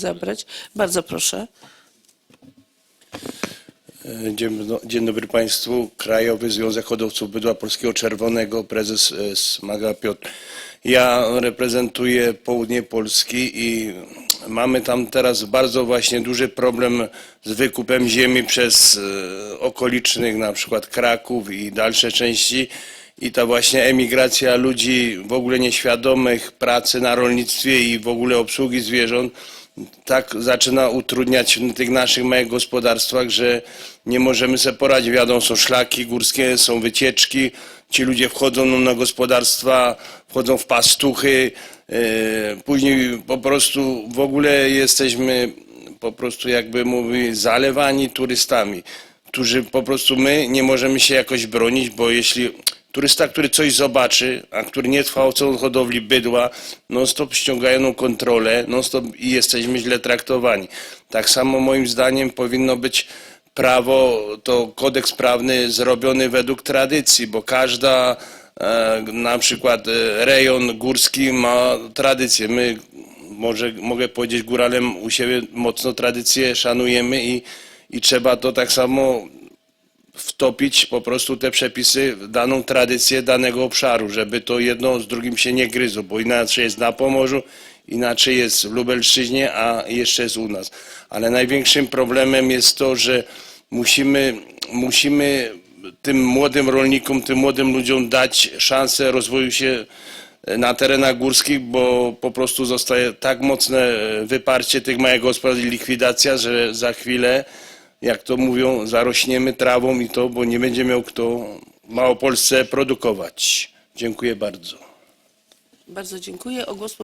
zabrać. Bardzo proszę. Dzień, no, dzień dobry Państwu. Krajowy Związek Hodowców Bydła Polskiego Czerwonego, prezes e, Smaga Piotr. Ja reprezentuję południe Polski i mamy tam teraz bardzo właśnie duży problem z wykupem ziemi przez e, okolicznych, na przykład Kraków i dalsze części. I ta właśnie emigracja ludzi w ogóle nieświadomych pracy na rolnictwie i w ogóle obsługi zwierząt tak zaczyna utrudniać w tych naszych małych gospodarstwach, że nie możemy sobie poradzić. Wiadomo, są szlaki górskie, są wycieczki, ci ludzie wchodzą na gospodarstwa, wchodzą w pastuchy, e, później po prostu w ogóle jesteśmy po prostu jakby mówi zalewani turystami, którzy po prostu my nie możemy się jakoś bronić, bo jeśli turysta, który coś zobaczy, a który nie trwał co hodowli bydła, non stop ściągają kontrolę, non stop i jesteśmy źle traktowani. Tak samo moim zdaniem powinno być prawo, to kodeks prawny zrobiony według tradycji, bo każda e, na przykład e, rejon górski ma tradycję. My może mogę powiedzieć góralem u siebie mocno tradycję szanujemy i, i trzeba to tak samo wtopić po prostu te przepisy w daną tradycję danego obszaru, żeby to jedno z drugim się nie gryzło, bo inaczej jest na Pomorzu, inaczej jest w Lubelszczyźnie, a jeszcze jest u nas. Ale największym problemem jest to, że musimy, musimy tym młodym rolnikom, tym młodym ludziom dać szansę rozwoju się na terenach górskich, bo po prostu zostaje tak mocne wyparcie tych małych gospodarstw i likwidacja, że za chwilę jak to mówią, zarośniemy trawą i to, bo nie będzie miał kto w Małopolsce produkować. Dziękuję bardzo. Bardzo dziękuję. O głos